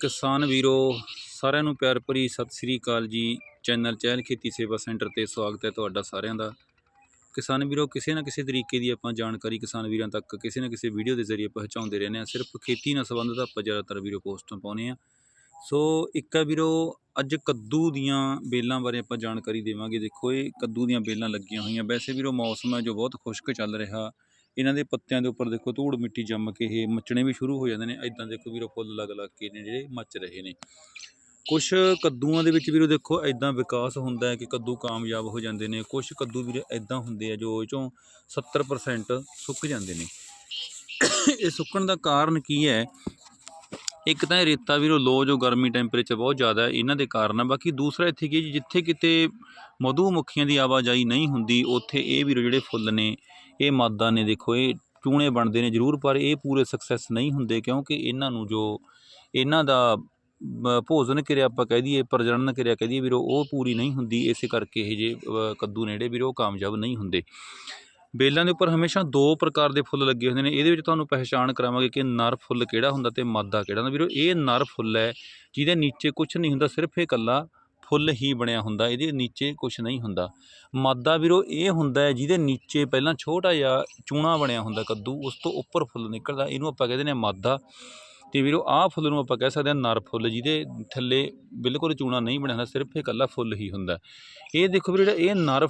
ਕਿਸਾਨ ਵੀਰੋ, ਸਾਰਿਆਂ ਨੂੰ ਪਿਆਰ ਭਰੀ ਸਤਿ ਸ੍ਰੀ ਅਕਾਲ ਜੀ। ਚੈਨਲ ਚਹਿਲ ਖੇਤੀ ਸੇਵਾ ਸੈਂਟਰ ਤੇ ਸਵਾਗਤ ਹੈ ਤੁਹਾਡਾ ਸਾਰਿਆਂ ਦਾ। ਕਿਸਾਨ ਵੀਰੋ, ਕਿਸੇ ਨਾ ਕਿਸੇ ਤਰੀਕੇ ਦੀ ਆਪਾਂ ਜਾਣਕਾਰੀ ਕਿਸਾਨ ਵੀਰਾਂ ਤੱਕ ਕਿਸੇ ਨਾ ਕਿਸੇ ਵੀਡੀਓ ਦੇ ਜ਼ਰੀਏ ਪਹੁੰਚਾਉਂਦੇ ਰਹਿੰਦੇ ਆ ਸਿਰਫ ਖੇਤੀ ਨਾਲ ਸੰਬੰਧਿਤ ਆਪਾਂ ਜ਼ਿਆਦਾਤਰ ਵੀਰੋ ਪੋਸਟਾਂ ਪਾਉਂਦੇ ਆ ਸੋ ਇੱਕ ਆ ਵੀਰੋ, ਅੱਜ ਕੱਦੂ ਦੀਆਂ ਬੇਲਾਂ ਬਾਰੇ ਆਪਾਂ ਜਾਣਕਾਰੀ ਦੇਵਾਂਗੇ। ਦੇਖੋ, ਇਹ ਕੱਦੂ ਦੀਆਂ ਬੇਲਾਂ ਲੱਗੀਆਂ ਹੋਈਆਂ। ਵੈਸੇ ਵੀਰੋ, ਮੌਸਮ ਹੈ ਜੋ ਬਹੁਤ ਖੁਸ਼ਕ ਚੱਲ ਰਿਹਾ। ਇਹਨਾਂ ਦੇ ਪੱਤਿਆਂ ਦੇ ਉੱਪਰ ਦੇਖੋ ਧੂੜ ਮਿੱਟੀ ਜੰਮ ਕੇ ਇਹ ਮੱਚਣੇ ਵੀ ਸ਼ੁਰੂ ਹੋ ਜਾਂਦੇ ਨੇ। ਇਦਾਂ ਦੇਖੋ ਵੀਰੋ ਫੁੱਲ ਲੱਗ ਲੱਗ ਕੇ ਨੇ ਜਿਹੜੇ ਮੱਚ ਰਹੇ ਨੇ। ਕੁਝ ਕੱਦੂਆਂ ਦੇ ਵਿੱਚ ਵੀਰੋ ਦੇਖੋ ਇਦਾਂ ਵਿਕਾਸ ਹੁੰਦਾ ਹੈ ਕਿ ਕੱਦੂ ਕਾਮਯਾਬ ਹੋ ਜਾਂਦੇ ਨੇ। ਕੁਝ ਕੱਦੂ ਵੀਰੇ ਇਦਾਂ ਹੁੰਦੇ ਆ ਜੋ ਇਹ ਚੋਂ 70% ਸੁੱਕ ਜਾਂਦੇ ਨੇ। ਇਹ ਸੁੱਕਣ ਦਾ ਕਾਰਨ ਕੀ ਹੈ? ਇੱਕ ਤਾਂ ਇਹ ਰੇਤਾ ਵੀਰੋ ਲੋ ਜੋ ਗਰਮੀ ਟੈਂਪਰੇਚਰ ਬਹੁਤ ਜ਼ਿਆਦਾ ਹੈ ਇਹਨਾਂ ਦੇ ਕਾਰਨ ਆ। ਬਾਕੀ ਦੂਸਰਾ ਇੱਥੇ ਕੀ ਹੈ ਜੀ, ਜਿੱਥੇ ਕਿਤੇ ਮਧੂ ਮੱਖੀਆਂ ਦੀ ਆਵਾਜਾਈ ਨਹੀਂ ਹੁੰਦੀ ਉੱਥੇ ਇਹ ਵੀਰੋ ਜਿਹੜੇ ਫੁੱਲ ਨੇ ਇਹ ਮਾਦਾ ਨੇ ਦੇਖੋ, ਇਹ ਚੂਣੇ ਬਣਦੇ ਨੇ ਜ਼ਰੂਰ, ਪਰ ਇਹ ਪੂਰੇ ਸਕਸੈਸ ਨਹੀਂ ਹੁੰਦੇ ਕਿਉਂਕਿ ਇਹਨਾਂ ਨੂੰ ਜੋ ਇਹਨਾਂ ਦਾ ਭੋਜਨ ਕਿਰਿਆ ਆਪਾਂ ਕਹਿ ਦਈਏ, ਪ੍ਰਜਨਨ ਕਿਰਿਆ ਕਹਿ ਦਈਏ, ਵੀਰੋ, ਉਹ ਪੂਰੀ ਨਹੀਂ ਹੁੰਦੀ। ਇਸੇ ਕਰਕੇ ਇਹ ਜੇ ਕੱਦੂ ਨੇੜੇ ਵੀਰੋ, ਉਹ ਕਾਮਯਾਬ ਨਹੀਂ ਹੁੰਦੇ। ਬੇਲਾਂ ਦੇ ਉੱਪਰ ਹਮੇਸ਼ਾ ਦੋ ਪ੍ਰਕਾਰ ਦੇ ਫੁੱਲ ਲੱਗੇ ਹੁੰਦੇ ਨੇ। ਇਹਦੇ ਵਿੱਚ ਤੁਹਾਨੂੰ ਪਹਿਚਾਣ ਕਰਾਵਾਂਗੇ ਕਿ ਨਰ ਫੁੱਲ ਕਿਹੜਾ ਹੁੰਦਾ ਤੇ ਮਾਦਾ ਕਿਹੜਾ ਹੁੰਦਾ। ਵੀਰੋ, ਇਹ ਨਰ ਫੁੱਲ ਹੈ, ਜਿਹਦੇ ਨੀਚੇ ਕੁਝ ਨਹੀਂ ਹੁੰਦਾ, ਸਿਰਫ ਇਹ ਇਕੱਲਾ ਫੁੱਲ ਹੀ ਬਣਿਆ ਹੁੰਦਾ, ਇਹਦੇ ਨੀਚੇ ਕੁਝ ਨਹੀਂ ਹੁੰਦਾ। ਮਾਦਾ ਵੀਰੋ, ਇਹ ਹੁੰਦਾ ਹੈ ਜਿਹਦੇ ਨੀਚੇ ਪਹਿਲਾਂ ਛੋਟਾ ਜਿਹਾ ਚੂਣਾ ਬਣਿਆ ਹੁੰਦਾ ਕੱਦੂ, ਉਸ ਤੋਂ ਉੱਪਰ ਫੁੱਲ ਨਿਕਲਦਾ, ਇਹਨੂੰ ਆਪਾਂ ਕਹਿੰਦੇ ਨੇ ਮਾਦਾ। ਤੇ ਵੀਰੋ, ਆਹ ਫੁੱਲ ਨੂੰ ਆਪਾਂ ਕਹਿ ਸਕਦੇ ਹਾਂ ਨਰ ਫੁੱਲ, ਜਿਹਦੇ ਥੱਲੇ ਬਿਲਕੁਲ ਚੂਣਾ ਨਹੀਂ ਬਣਿਆ ਹੁੰਦਾ, ਸਿਰਫ ਇਹ ਇਕੱਲਾ ਫੁੱਲ ਹੀ ਹੁੰਦਾ। ਇਹ ਦੇਖੋ ਵੀਰੋ, ਜਿਹੜਾ ਇਹ ਨਰ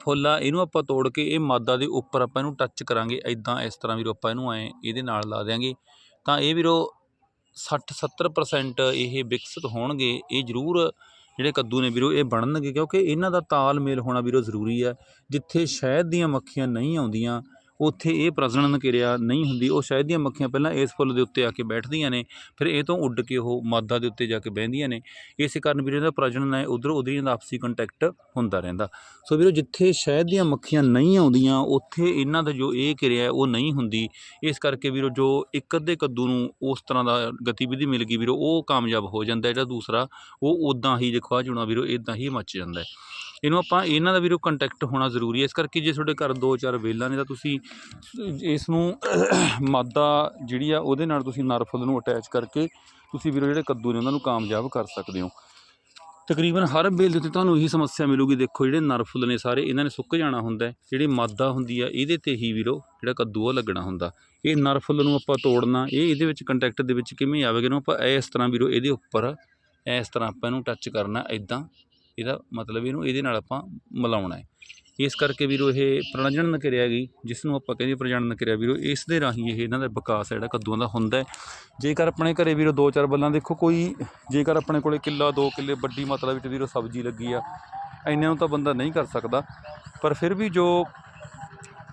ਫੁੱਲ ਆ, ਇਹਨੂੰ ਆਪਾਂ ਤੋੜ ਕੇ ਇਹ ਮਾਦਾ ਦੇ ਉੱਪਰ ਆਪਾਂ ਇਹਨੂੰ ਟੱਚ ਕਰਾਂਗੇ ਐਦਾਂ ਇਸ ਤਰ੍ਹਾਂ ਵੀਰੋ ਆਪਾਂ ਇਹਨੂੰ ਐ ਇਹਦੇ ਨਾਲ ਲਾ ਦਿਆਂਗੇ। ਤਾਂ ਇਹ ਵੀਰੋ 60 70% ਇਹ ਵਿਕਸਿਤ ਹੋਣਗੇ, ਇਹ ਜ਼ਰੂਰ ਜਿਹੜੇ ਕੱਦੂ ਨੇ ਵੀਰੋ, ਇਹ ਬਣਨਗੇ ਕਿਉਂਕਿ ਇਹਨਾਂ ਦਾ ਤਾਲਮੇਲ ਹੋਣਾ ਵੀਰੋ ਜ਼ਰੂਰੀ ਹੈ। ਜਿੱਥੇ ਸ਼ਹਿਦ ਦੀਆਂ ਮੱਖੀਆਂ ਨਹੀਂ ਆਉਂਦੀਆਂ ਉੱਥੇ ਇਹ ਪ੍ਰਜਨਨ ਕਿਰਿਆ ਨਹੀਂ ਹੁੰਦੀ। ਉਹ ਸ਼ਹਿਦ ਦੀਆਂ ਮੱਖੀਆਂ ਪਹਿਲਾਂ ਇਸ ਫੁੱਲ ਦੇ ਉੱਤੇ ਆ ਕੇ ਬੈਠਦੀਆਂ ਨੇ, ਫਿਰ ਇਹ ਤੋਂ ਉੱਡ ਕੇ ਉਹ ਮਾਦਾ ਦੇ ਉੱਤੇ ਜਾ ਕੇ ਬਹਿੰਦੀਆਂ ਨੇ। ਇਸੇ ਕਾਰਨ ਵੀਰੋ ਇਹਦਾ ਪ੍ਰਜਨਨ ਹੈ, ਉਧਰ ਉਧਰ ਇਹਦਾ ਆਪਸੀ ਕੰਟੈਕਟ ਹੁੰਦਾ ਰਹਿੰਦਾ। ਸੋ ਵੀਰੋ, ਜਿੱਥੇ ਸ਼ਹਿਦ ਦੀਆਂ ਮੱਖੀਆਂ ਨਹੀਂ ਆਉਂਦੀਆਂ, ਉੱਥੇ ਇਹਨਾਂ ਦਾ ਜੋ ਇਹ ਕਿਰਿਆ ਉਹ ਨਹੀਂ ਹੁੰਦੀ। ਇਸ ਕਰਕੇ ਵੀਰੋ, ਜੋ ਇੱਕ ਅੱਧੇ ਕੱਦੂ ਨੂੰ ਉਸ ਤਰ੍ਹਾਂ ਦਾ ਗਤੀਵਿਧੀ ਮਿਲ ਗਈ ਵੀਰੋ, ਉਹ ਕਾਮਯਾਬ ਹੋ ਜਾਂਦਾ ਜਿਹੜਾ ਦੂਸਰਾ, ਉਹ ਉਦਾਂ ਹੀ ਦੇਖੋ ਆ ਜੁਣਾ ਵੀਰੋ ਇਦਾਂ ਹੀ ਮੱਚ ਜਾਂਦਾ ਇਹਨੂੰ ਆਪਾਂ ਇਹਨਾਂ ਦਾ ਵੀਰੋ ਕੰਟੈਕਟ ਹੋਣਾ ਜ਼ਰੂਰੀ ਹੈ। ਇਸ ਕਰਕੇ ਜੇ ਤੁਹਾਡੇ ਘਰ ਦੋ ਚਾਰ ਵੇਲਾਂ ਨੇ ਤਾਂ ਤੁਸੀਂ ਇਸ ਨੂੰ ਮਾਦਾ ਜਿਹੜੀ ਆ ਉਹਦੇ ਨਾਲ ਤੁਸੀਂ ਨਰ ਫੁੱਲ ਨੂੰ ਅਟੈਚ ਕਰਕੇ ਤੁਸੀਂ ਵੀਰੋ ਜਿਹੜੇ ਕੱਦੂ ਨੇ ਉਹਨਾਂ ਨੂੰ ਕਾਮਯਾਬ ਕਰ ਸਕਦੇ ਹੋ। ਤਕਰੀਬਨ ਹਰ ਬੇਲ ਦੇ ਉੱਤੇ ਤੁਹਾਨੂੰ ਇਹੀ ਸਮੱਸਿਆ ਮਿਲੂਗੀ। ਦੇਖੋ ਜਿਹੜੇ ਨਰ ਫੁੱਲ ਨੇ ਸਾਰੇ, ਇਹਨਾਂ ਨੇ ਸੁੱਕ ਜਾਣਾ ਹੁੰਦਾ ਜਿਹੜੀ ਮਾਦਾ ਹੁੰਦੀ ਆ, ਇਹਦੇ ਤੇ ਹੀ ਵੀਰੋ ਜਿਹੜਾ ਕੱਦੂ ਉਹ ਲੱਗਣਾ ਹੁੰਦਾ। ਇਹ ਨਰ ਫੁੱਲ ਨੂੰ ਆਪਾਂ ਤੋੜਨਾ, ਇਹ ਇਹਦੇ ਵਿੱਚ ਕੰਟੈਕਟ ਦੇ ਵਿੱਚ ਕਿਵੇਂ ਆਵੇਗਾ, ਇਹਨੂੰ ਆਪਾਂ ਇਸ ਤਰ੍ਹਾਂ ਵੀਰੋ ਇਹਦੇ ਉੱਪਰ, ਇਸ ਤਰ੍ਹਾਂ ਆਪਾਂ ਇਹਨੂੰ ਟੱਚ ਕਰਨਾ ਇਦਾਂ ਇਹਦਾ ਮਤਲਬ ਇਹਨੂੰ ਇਹਦੇ ਨਾਲ ਆਪਾਂ ਮਿਲਾਉਣਾ ਹੈ। ਇਸ ਕਰਕੇ ਵੀਰੋ ਇਹ ਪ੍ਰਜਨਨ ਨਕਿਰਿਆ ਗਈ ਜਿਸ ਨੂੰ ਆਪਾਂ ਕਹਿੰਦੇ ਪ੍ਰਜਨਨ ਨਕਿਰਿਆ ਵੀਰੋ, ਇਸ ਦੇ ਰਾਹੀਂ ਇਹ ਇਹਨਾਂ ਦਾ ਵਿਕਾਸ ਹੈ ਜਿਹੜਾ ਕੱਦੂਆਂ ਦਾ ਹੁੰਦਾ ਜੇਕਰ ਆਪਣੇ ਘਰੇ ਵੀਰੋ ਦੋ ਚਾਰ ਬੱਲਾਂ ਦੇਖੋ, ਕੋਈ ਜੇਕਰ ਆਪਣੇ ਕੋਲੇ ਕਿੱਲਾ, ਦੋ ਕਿੱਲੇ, ਵੱਡੀ ਮਾਤਰਾ ਵਿੱਚ ਵੀਰੋ ਸਬਜ਼ੀ ਲੱਗੀ ਆ ਇੰਨੇ ਨੂੰ ਤਾਂ ਬੰਦਾ ਨਹੀਂ ਕਰ ਸਕਦਾ। ਪਰ ਫਿਰ ਵੀ ਜੋ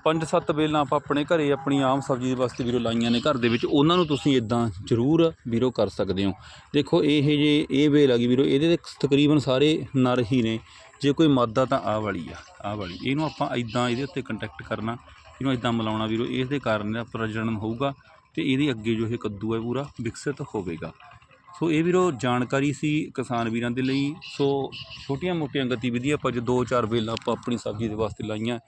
ਪੰਜ ਸੱਤ ਬੇਲਾਂ ਆਪਾਂ ਆਪਣੇ ਘਰੇ ਆਪਣੀ ਆਮ ਸਬਜ਼ੀ ਦੇ ਵਾਸਤੇ ਵੀਰੋ ਲਾਈਆਂ ਨੇ ਘਰ ਦੇ ਵਿੱਚ। ਉਹਨਾਂ ਨੂੰ ਤੁਸੀਂ ਇਦਾਂ ਜ਼ਰੂਰ ਵੀਰੋ ਕਰ ਸਕਦੇ ਹੋ। ਦੇਖੋ, ਇਹ ਜੇ ਇਹ ਬੇਲ ਆ ਗਈ ਵੀਰੋ, ਇਹਦੇ ਤੇ ਤਕਰੀਬਨ ਸਾਰੇ ਨਰ ਹੀ ਨੇ। ਜੇ ਕੋਈ ਮਾਦਾ ਤਾਂ ਆਹ ਵਾਲੀ ਆ, ਆਹ ਵਾਲੀ। ਇਹਨੂੰ ਆਪਾਂ ਇਦਾਂ ਇਹਦੇ ਉੱਤੇ ਕੰਟੈਕਟ ਕਰਨਾ, ਇਹਨੂੰ ਇਦਾਂ ਮਿਲਾਉਣਾ ਵੀਰੋ। ਇਸ ਦੇ ਕਾਰਨ ਇਹਦਾ ਪ੍ਰਜਨਨ ਹੋਊਗਾ ਤੇ ਇਹਦੇ ਅੱਗੇ ਜੋ ਇਹ ਕੱਦੂ ਹੈ ਪੂਰਾ ਵਿਕਸਿਤ ਹੋਵੇਗਾ। ਸੋ ਇਹ ਵੀਰੋ ਜਾਣਕਾਰੀ ਸੀ ਕਿਸਾਨ ਵੀਰਾਂ ਦੇ ਲਈ। ਸੋ ਛੋਟੀਆਂ ਮੋਟੀਆਂ ਗਤੀਵਿਧੀਆਂ ਆਪਾਂ ਜੋ ਦੋ ਚਾਰ ਵੇਲਾਂ ਆਪਾਂ ਆਪਣੀ ਸਬਜ਼ੀ ਦੇ ਵਾਸਤੇ ਲਾਈਆਂ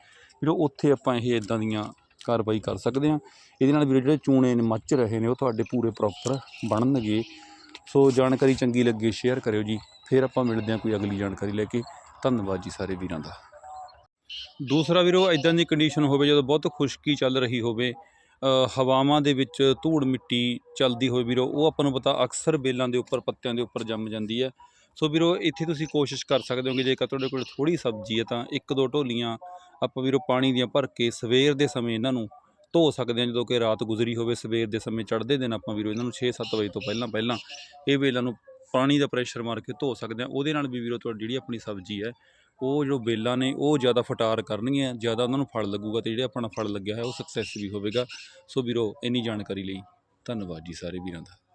ਵੀਰੋ, ਉੱਥੇ ਆਪਾਂ ਇਹ ਇਦਾਂ ਦੀਆਂ ਕਾਰਵਾਈ ਕਰ ਸਕਦੇ ਹਾਂ। ਇਹਦੇ ਨਾਲ ਵੀਰੋ, ਜਿਹੜੇ ਚੂਣੇ ਨੇ, ਮੱਚ ਰਹੇ ਨੇ, ਉਹ ਤੁਹਾਡੇ ਪੂਰੇ ਪ੍ਰੋਪਰ ਬਣਨਗੇ। ਸੋ ਜਾਣਕਾਰੀ ਚੰਗੀ ਲੱਗੇ ਸ਼ੇਅਰ ਕਰਿਓ ਜੀ। ਫਿਰ ਆਪਾਂ ਮਿਲਦੇ ਹਾਂ ਕੋਈ ਅਗਲੀ ਜਾਣਕਾਰੀ ਲੈ ਕੇ। ਧੰਨਵਾਦ ਜੀ ਸਾਰੇ ਵੀਰਾਂ ਦਾ। ਦੂਸਰਾ ਵੀਰੋ ਇਦਾਂ ਦੀ ਕੰਡੀਸ਼ਨ ਹੋਵੇ, ਜਦੋਂ ਬਹੁਤ ਖੁਸ਼ਕੀ ਚੱਲ ਰਹੀ ਹੋਵੇ ਹਵਾਵਾਂ ਦੇ ਵਿੱਚ ਧੂੜ ਮਿੱਟੀ ਚੱਲਦੀ ਹੋਵੇ ਵੀਰੋ, ਉਹ ਆਪਾਂ ਨੂੰ ਪਤਾ ਅਕਸਰ ਬੇਲਾਂ ਦੇ ਉੱਪਰ, ਪੱਤਿਆਂ ਦੇ ਉੱਪਰ ਜੰਮ ਜਾਂਦੀ ਹੈ। ਸੋ ਵੀਰੋ, ਇੱਥੇ ਤੁਸੀਂ ਕੋਸ਼ਿਸ਼ ਕਰ ਸਕਦੇ ਹੋ ਕਿ ਜੇਕਰ ਤੁਹਾਡੇ ਕੋਲ ਥੋੜੀ ਸਬਜ਼ੀ ਹੈ, ਤਾਂ ਇੱਕ ਦੋ ਢੋਲੀਆਂ ਆਪਾਂ ਵੀਰੋ ਪਾਣੀ ਦੀਆਂ ਭਰ ਕੇ ਸਵੇਰ ਦੇ ਸਮੇਂ ਇਹਨਾਂ ਨੂੰ ਧੋ ਸਕਦੇ ਹਾਂ, ਜਦੋਂ ਕਿ ਰਾਤ ਗੁਜ਼ਰੀ ਹੋਵੇ, ਸਵੇਰ ਦੇ ਸਮੇਂ ਚੜ੍ਹਦੇ ਦਿਨ ਆਪਾਂ ਵੀਰੋ ਇਹਨਾਂ ਨੂੰ 6-7 ਵਜੇ ਤੋਂ ਪਹਿਲਾਂ ਪਹਿਲਾਂ ਇਹ ਵੇਲਾਂ ਨੂੰ ਪਾਣੀ ਦਾ ਪ੍ਰੈਸ਼ਰ ਮਾਰ ਕੇ ਧੋ ਸਕਦੇ ਹਾਂ। ਉਹਦੇ ਨਾਲ ਵੀ ਵੀਰੋ ਤੁਹਾਡੀ ਜਿਹੜੀ ਆਪਣੀ ਸਬਜ਼ੀ ਹੈ, ਉਹ ਜੋ ਬੇਲਾਂ ਨੇ, ਉਹ ਜ਼ਿਆਦਾ ਫਟਾਰ ਕਰਨਗੀਆਂ, ਜ਼ਿਆਦਾ ਉਹਨਾਂ ਨੂੰ ਫਲ ਲੱਗੂਗਾ ਤੇ ਜਿਹੜੇ ਆਪਣਾ ਫਲ ਲੱਗਿਆ ਹੈ ਉਹ ਸਕਸੈਸ ਵੀ ਹੋਵੇਗਾ। ਸੋ ਵੀਰੋ, ਇੰਨੀ ਜਾਣਕਾਰੀ ਲਈ ਧੰਨਵਾਦ ਜੀ ਸਾਰੇ ਵੀਰਾਂ ਦਾ।